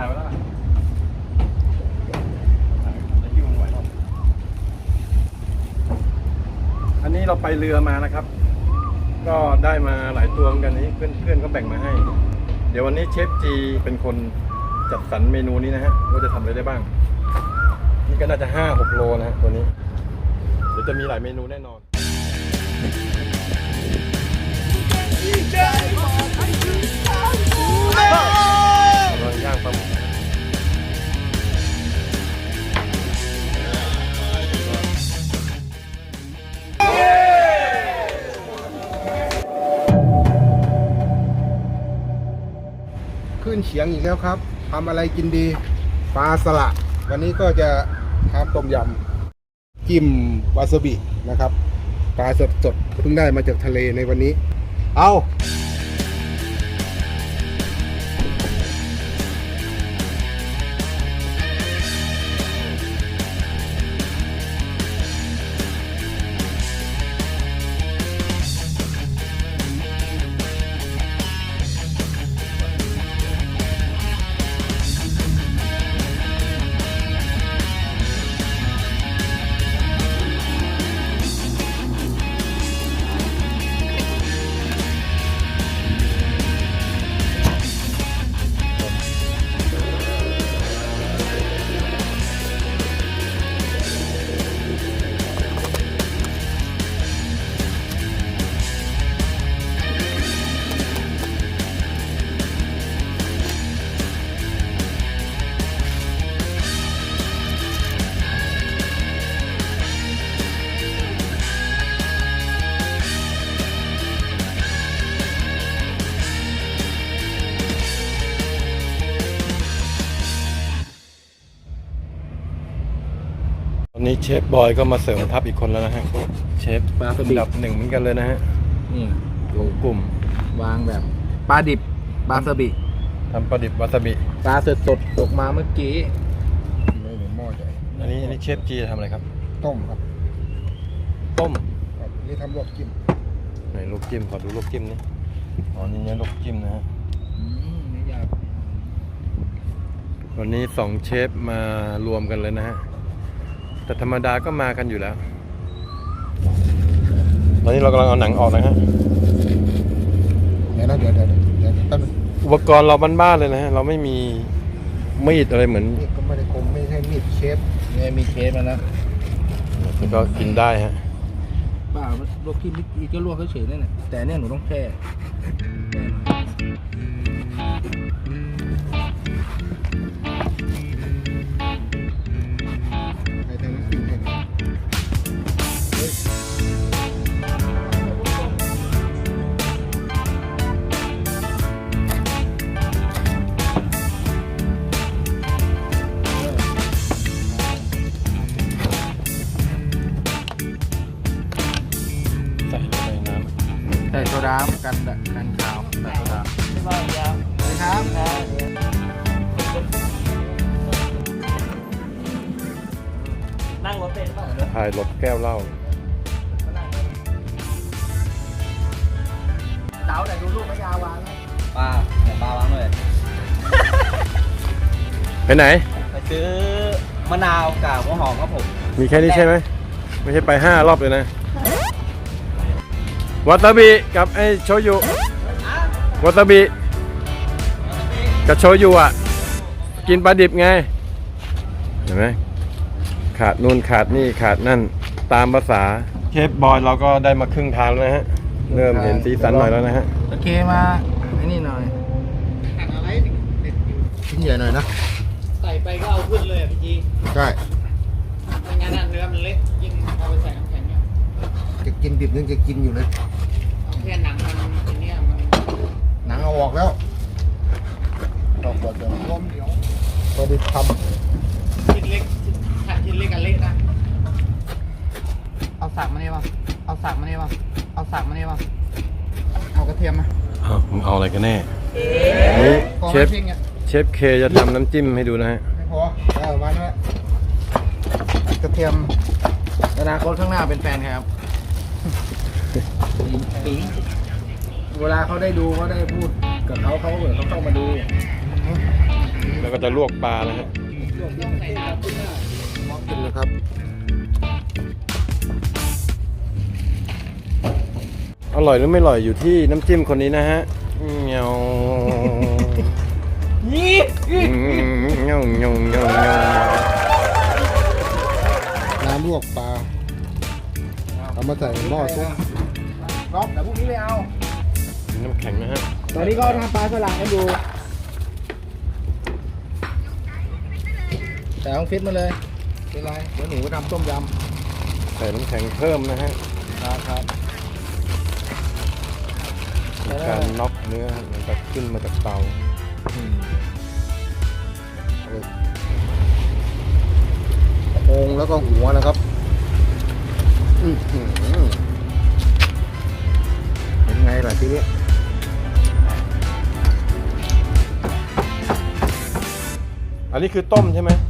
ถ่ายไว้แล้วล่ะถ่ายจะหิ้วมันไหวหรอกอันนี้เราไปเรือมานะครับ ก็ได้มาหลายตัวเหมือนกันนี้เพื่อนเพื่อนก็แบ่งมาให้ เดี๋ยววันนี้เชฟจีเป็นคนจัดสรรเมนูนี้นะฮะว่าจะทำอะไรได้บ้าง นี่ก็น่าจะห้าหกโลนะฮะตัวนี้ เดี๋ยวจะมีหลายเมนูแน่นอนกำลังย่างปลาหมึก ขึ้นเฉียงอีกแล้วครับทำอะไรกินดีปลาสละ วันนี้ก็จะทำต้มยำจิ้มวาซาบินะครับ ปลาสดสดๆเพิ่งได้มาจากทะเลในวันนี้ เอา นนี้เชฟบอยก็มาเสริมทัพอีกคนแล้วนะฮะ เชฟปลาสอันบิดับหนึ่งเหมือนกันเลยนะฮะนี่ของกลุ่มวางแบบปลาดิบปลาสบิทำปลาดิบวาซาบิ ปลาสดสดๆตกมาเมื่อกี้ไม่เหมือนหม้อใหญ่อันนี้อันนี้เชฟจีจะทำอะไรครับ ต้มครับต้มครับนี่ทำลวกจิ้มไหนลูกจิ้มขอดูลูกจิ้มนี่อ๋อนี่เนี่ยลูกจิ้มนะฮะ อืมไม่ยากวันนี้สองเชฟมารวมกันเลยนะฮะ แต่ธรรมดาก็มากันอยู่แล้ว ตอนนี้เรากำลังเอาหนังออกนะฮะ เดี๋ยวนะเดี๋ยวเดี๋ยวเดี๋ยวแป๊บนึงอุปกรณ์เราบ้านๆเลยนะฮะ เราไม่มีมีดอะไรเหมือนมีดก็ไม่ได้คมไม่ใช่มีดเชฟเนี่ยมีเคสมาแล้วแล้วก็กินได้ฮะเปล่าลวกขี้นิดก็ลวกเฉยๆนั่นแหละแต่เนี่ยหนูต้องแช่ พายรถแก้วเหล้าเต๋าแต่ดูลูกพระยาวางปลาเดี๋ยวปลาวางเลย ไปไหน ไปซื้อมะนาวกับหัวหอมครับผม มีแค่นี้ใช่ไหม ไม่ใช่ไปห้ารอบเลยนะวาซาบิกับไอโชยุวาซาบิกับโชยุอะ กินปลาดิบไง เห็นไหม ขาดนู่นขาดนี่ขาดนั่นตามภาษาเชฟบอยเราก็ได้มาครึ่งทางแล้วนะฮะ เริ่มเห็นสีสันหน่อยแล้วนะฮะโอเคมาไอ้นี่หน่อยชิ้นใหญ่หน่อยนะ ใส่ไปก็เอาขึ้นเลยอะพี่จีใช่ไม่งั้นน่ะเนื้อมันเล็กยิ่งเอาไปใส่น้ำแข็งเนี่ยจะกินดิบยังจะกินอยู่เลยเอาแค่หนังมันอันเนี้ยมันหนังเอาออกแล้วออกหมดแล้วล้มเหนียวพอดีทชิ้นเล็กถ้าชิ้น เล็กกับเล็กนะ เอาสักมาเนี่ยป่ะเอาสักมาเนี่ยป่ะเอาสักมาเนี่ยป่ะเอากระเทียมมาอ้าวมึงเอาอะไรกันแน่อันนี้พอเชไหมฟพริกเนี่ยเชฟเคจะทำน้ำจิ้มให้ดูนะฮะำไม่พอได้ประมาณนั้นแหละกระเทียมอนาคตข้างหน้าเป็นแฟนครับปีเวลาเขาได้ดูเขาได้พูดกับเขาเขาเกิดเขาเข้ามาดูเราแล้วก็จะลวกปลานะฮะ กินนะครับ อร่อยหรือไม่อร่อยอยู่ที่น้ำจิ้มคนนี้นะฮะเงี้ยวนี่เงี้ยวเงี้ยวเงี้ยวเงี้ยวน้ำลวกปลาเอามาใส่หม้อซุปก๊อฟแต่พวกนี้ไม่เอาน้ำแข็งนะฮะ ตอนนี้ก็ทำปลาสลัดให้ดูแต่ต้องฟิตมาเลย เป็นไรเดี๋ยวหนูก็ทำต้มยใส่น้ำแข็งเพิ่มนะฮะำครับครับเป็นการน็อกเนื้อมันจะขึ้นมาจากเตาโครงแล้วก็หัวนะครับอื้อหือเป็นไงล่ะทีนี้อันนี้คือต้มใช่ไหมอั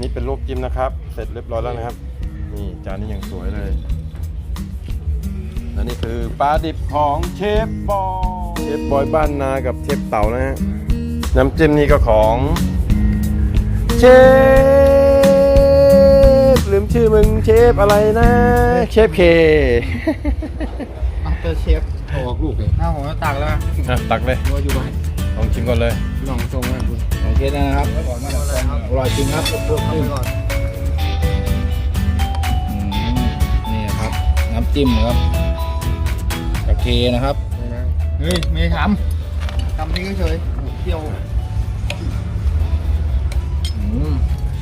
นนี้เป็นลวกจิ้มนะครับ เสร็จเรียบร้อยแล้วนะครับ นี่จานนี้อย่างสวยเลย และนี่คือปลาดิบของเชฟบอย เชฟบอยบ้านนากับเชฟเต่านะฮะ น้ำจิ้มนี่ก็ของเชฟลืมชื่อมึงเชฟอะไรนะ เชฟเคมาสเตอร์เชฟเอาออกลูกเลยหน้าผมจะตักแล้วอะตักเลยนัวอยู่ไหมลองชิมก่อนเลยลองทรงนะคุณโอ เคนะครับอร่อยจริงครับเพิ่มขึ้นอืมนี่ครับ น้ำจิ้มครับกระเทนะครับเฮ้ยไม่ทำทำนี่เฉยๆเที่ยวอืม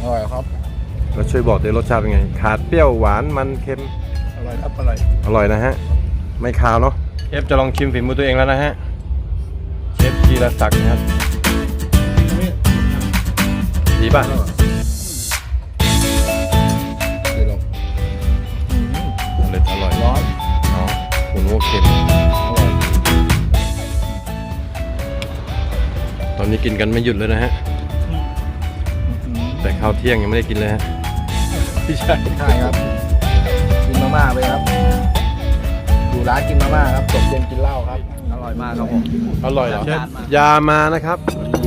อร่อยครับแล้วช่วยบอกด้วยรสชาติเป็นไง ขาดเปรี้ยวหวานมันเค็ม อร่อยครับอร่อย อร่อยนะฮะ ไม่คาวเนาะเชฟจะลองชิมฝีมือตัวเองแล้วนะฮะ เชฟจีรศักดิ์นะครับ ดีป่ะคือลงอร่อยอร่อยร้อนเอาคุณว่าเค็มอร่อยตอนนี้กินกันไม่หยุดเลยนะฮะ แต่ข้าวเที่ยงยังไม่ได้กินเลยฮะพี่ชายใช่ครับ กินมาม่าไปครับอยู่ร้านกินมาม่าครับจบเย็นกินเหล้าครับ อร่อยมากครับผม อร่อยเหรอเชฟยามานะครับ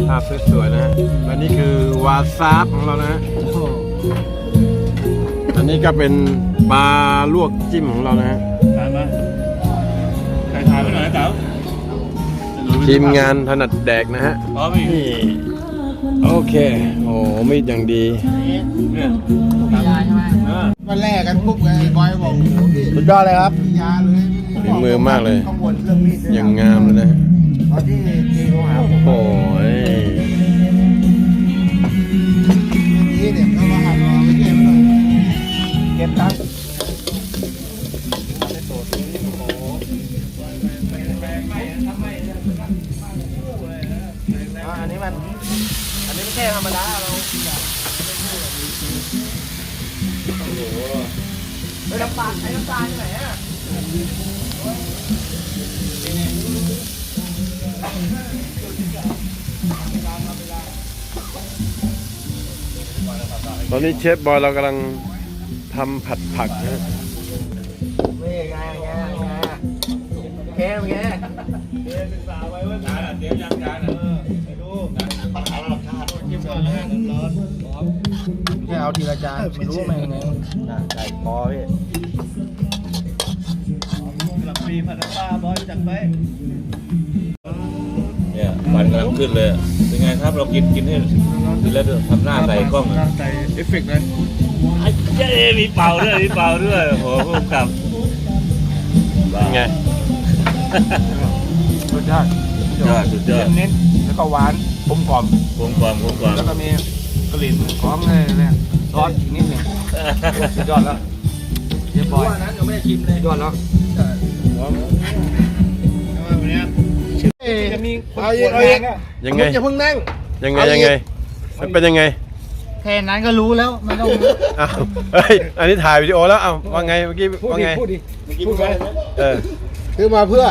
ภาพสวยๆนะฮะและนี่คือวาซาบของเรานะฮะอันนี้ก็เป็นปลาลวกจิ้มของเรานะฮะถ่ายมาถ่ายถ่ายไปหน่อยนะเต๋าทีมงานถนัดแดกนะฮะพร้อมอีกนี่โอเคโอ้มีดอย่างดีเนี่ยยาใช่ไหมมาแลกกันปุ๊บไงบอยบอกโอ้โหพี่สุดยอดเลยครับยาเลยฝีมือมากเลยข้างบนเครื่องมีดด้วยนะอย่างงามเลยนะ ฮะตอนที่ที่เขาหาผมโอ้ยนี่เนี่ยเขามาหันมาไม่เก็บไว้หน่อยเก็บตังค์อ่าอันนี้มันอันนี้ไม่ใช่ธรรมดาเราเฮ้ยน้ำปลาใช้น้ำปลาที่ไหนอะ ตอนนี้เชฟบอยเรากำลังทำผัดผักนะนี่ไงไงไงแค่ไงเดี๋ยวยังจานอะไม่รู้ปัญหาระดับชาติจิ้มก่อนแล้วกันร้อนแค่เอาทีละจานไม่รู้ว่ามันยังไงใส่พอพี่หลับปีผัดน้ำปลาบอยจัดไป เนี่ยฟันกำลังขึ้นเลย เป็นไงครับเรากินกินให้กินแล้วทำหน้าใส่กล้องอะใส่เอฟเฟกต์เลยไอ้เจ๊มีเป่าด้วยมีเป่าด้วยโอ้โหผู้กำกับเป็นไงรสชาติสุดยอดสุดยอดเน้นๆแล้วก็หวานกลมกล่อมกลมความกลมความแล้วก็มีกลิ่นของเลยเนี่ยซอสอีกนิดหนึงสุดยอดแล้วเรียบร้อยนั้นยังไม่ได้ชิมเลยยอดแล้ว จะมีเอาอีกเอาอีกยังไงอย่าเพิ่งนั่ง ยังไงยังไง มันเป็นยังไงแค่นั้นก็รู้แล้วไม่ต้องอ้าวเฮ้ย อันนี้ถ่ายวิดีโอแล้วอ้าวว่าไงเมื่อกี้ว่าไง พูดดิพูดไปเออ ซื้อมาเพื่อ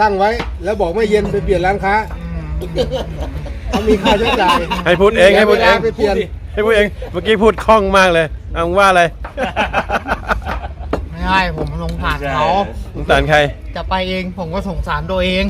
ตั้งไว้แล้วบอกไม่เย็นไปเปลี่ยนร้านค้าเขามีค่าใช้จ่ายให้พูดเองให้พูดเองไปเปลี่ยน ให้พูดเอง เมื่อกี้พูดคล่องมากเลยเอามึงว่าอะไร ไม่ใช่ผมสงสารเขา สงสารใคร จะไปเองผมก็สงสารตัวเอง